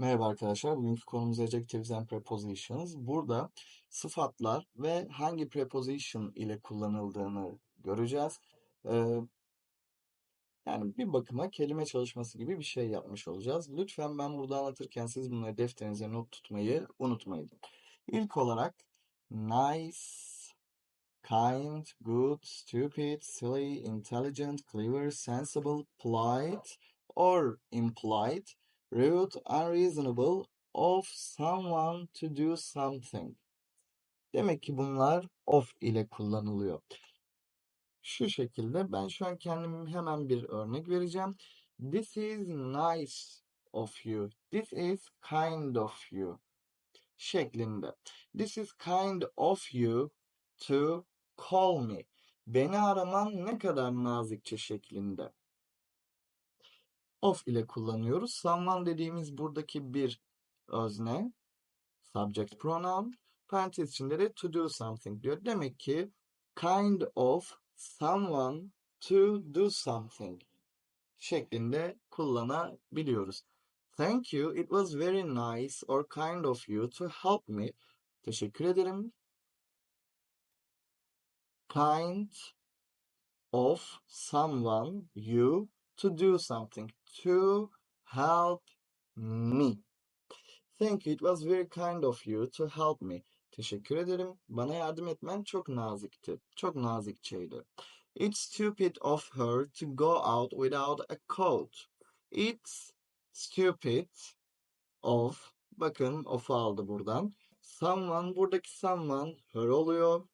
Merhaba arkadaşlar. Bugünkü konumuz adjectives and prepositions. Burada sıfatlar ve hangi preposition ile kullanıldığını göreceğiz. Ee, yani bir bakıma kelime çalışması gibi bir şey yapmış olacağız. Lütfen ben burada anlatırken siz bunları defterinize not tutmayı unutmayın. İlk olarak nice, kind, good, stupid, silly, intelligent, clever, sensible, polite or implied rude, unreasonable of someone to do something. Demek ki bunlar of ile kullanılıyor. Şu şekilde ben şu an kendim hemen bir örnek vereceğim. This is nice of you. This is kind of you. Şeklinde. This is kind of you to call me. Beni araman ne kadar nazikçe şeklinde of ile kullanıyoruz. Someone dediğimiz buradaki bir özne, subject pronoun, parantez içinde de to do something diyor. Demek ki kind of someone to do something şeklinde kullanabiliyoruz. Thank you. It was very nice or kind of you to help me. Teşekkür ederim. Kind of someone you to do something to help me. Thank you. It was very kind of you to help me. Teşekkür ederim. Bana yardım etmen çok nazikti. Çok nazikçeydi. It's stupid of her to go out without a coat. It's stupid of bakın of aldı buradan. Someone buradaki someone her oluyor.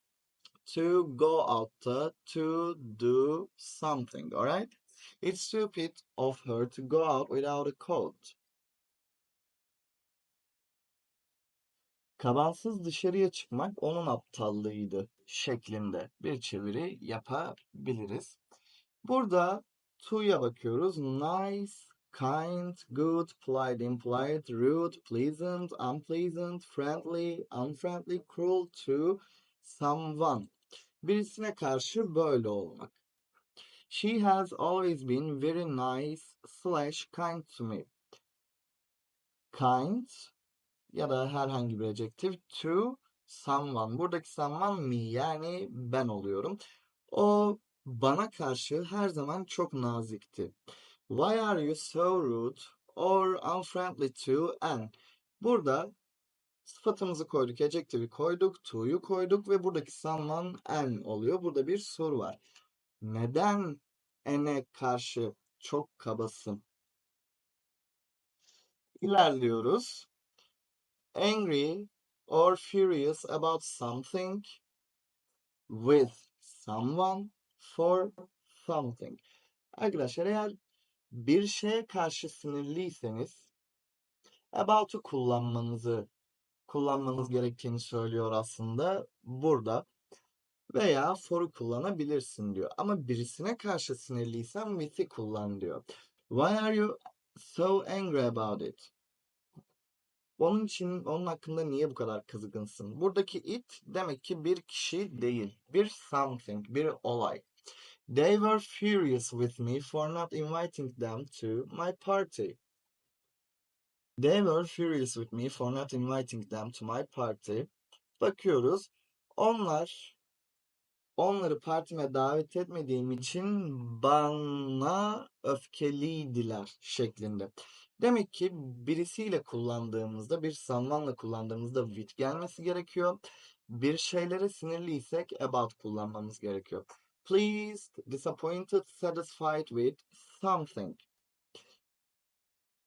To go out'ta to do something. Alright? It's stupid of her to go out without a coat. Kabansız dışarıya çıkmak onun aptallığıydı şeklinde bir çeviri yapabiliriz. Burada to'ya bakıyoruz. Nice, kind, good, polite, impolite, rude, pleasant, unpleasant, friendly, unfriendly, cruel to someone. Birisine karşı böyle olmak. She has always been very nice slash kind to me. Kind ya da herhangi bir adjective to someone. Buradaki someone me yani ben oluyorum. O bana karşı her zaman çok nazikti. Why are you so rude or unfriendly to Anne? Burada sıfatımızı koyduk, adjective'i koyduk, to'yu koyduk ve buradaki someone Anne oluyor. Burada bir soru var. Neden Anne'e karşı çok kabasın? İlerliyoruz. Angry or furious about something with someone for something. Arkadaşlar eğer bir şeye karşı sinirliyseniz about'u kullanmanızı kullanmanız gerektiğini söylüyor aslında burada. Veya for'u kullanabilirsin diyor. Ama birisine karşı sinirliysen with'i kullan diyor. Why are you so angry about it? Onun için onun hakkında niye bu kadar kızgınsın? Buradaki it demek ki bir kişi değil. Bir something, bir olay. They were furious with me for not inviting them to my party. They were furious with me for not inviting them to my party. Bakıyoruz. Onlar onları partime davet etmediğim için bana öfkeliydiler şeklinde. Demek ki birisiyle kullandığımızda, bir someone'la kullandığımızda with gelmesi gerekiyor. Bir şeylere sinirliysek about kullanmamız gerekiyor. Pleased, disappointed, satisfied with something.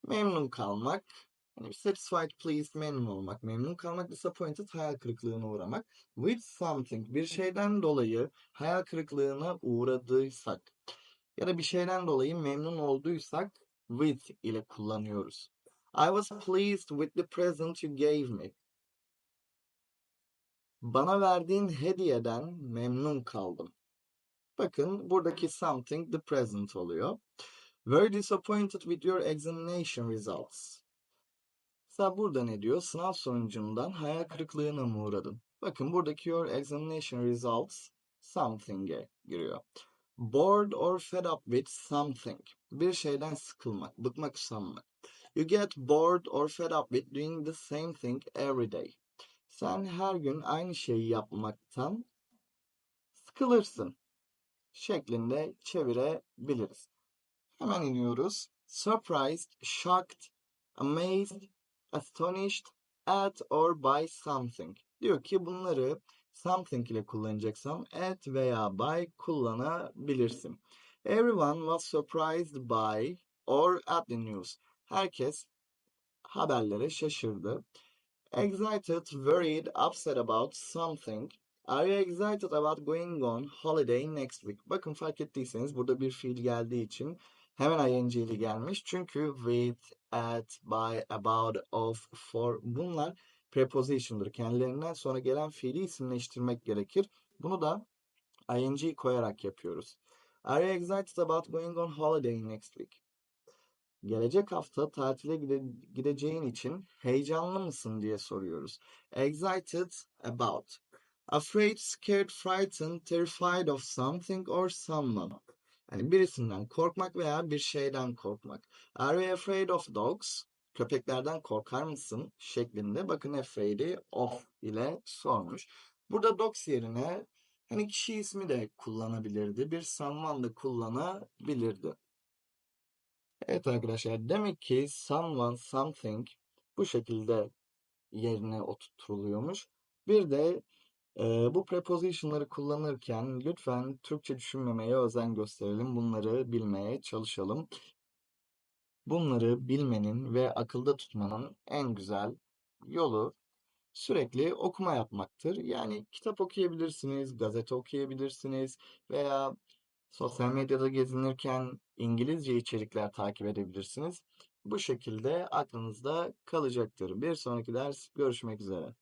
Memnun kalmak. Yani satisfied, pleased, memnun olmak. Memnun kalmak, disappointed, hayal kırıklığına uğramak. With something, bir şeyden dolayı hayal kırıklığına uğradıysak ya da bir şeyden dolayı memnun olduysak with ile kullanıyoruz. I was pleased with the present you gave me. Bana verdiğin hediyeden memnun kaldım. Bakın buradaki something the present oluyor. Very disappointed with your examination results. Mesela burada ne diyor? Sınav sonucundan hayal kırıklığına mı uğradın? Bakın buradaki your examination results something'e giriyor. Bored or fed up with something. Bir şeyden sıkılmak, bıkmak, usanmak. You get bored or fed up with doing the same thing every day. Sen her gün aynı şeyi yapmaktan sıkılırsın şeklinde çevirebiliriz. Hemen iniyoruz. Surprised, shocked, amazed, astonished at or by something. Diyor ki bunları something ile kullanacaksam at veya by kullanabilirsin. Everyone was surprised by or at the news. Herkes haberlere şaşırdı. Excited, worried, upset about something. Are you excited about going on holiday next week? Bakın fark ettiyseniz burada bir fiil geldiği için hemen ing'li gelmiş. Çünkü with, at, by, about, of, for bunlar preposition'dır. Kendilerinden sonra gelen fiili isimleştirmek gerekir. Bunu da ing koyarak yapıyoruz. Are you excited about going on holiday next week? Gelecek hafta tatile gide- gideceğin için heyecanlı mısın diye soruyoruz. Excited about. Afraid, scared, frightened, terrified of something or someone. Yani birisinden korkmak veya bir şeyden korkmak. Are you afraid of dogs? Köpeklerden korkar mısın? şeklinde. Bakın afraid'i of ile sormuş. Burada dogs yerine hani kişi ismi de kullanabilirdi. Bir someone da kullanabilirdi. Evet arkadaşlar demek ki someone, something bu şekilde yerine oturtuluyormuş. Bir de e, bu preposition'ları kullanırken lütfen Türkçe düşünmemeye özen gösterelim. Bunları bilmeye çalışalım. Bunları bilmenin ve akılda tutmanın en güzel yolu sürekli okuma yapmaktır. Yani kitap okuyabilirsiniz, gazete okuyabilirsiniz veya sosyal medyada gezinirken İngilizce içerikler takip edebilirsiniz. Bu şekilde aklınızda kalacaktır. Bir sonraki ders görüşmek üzere.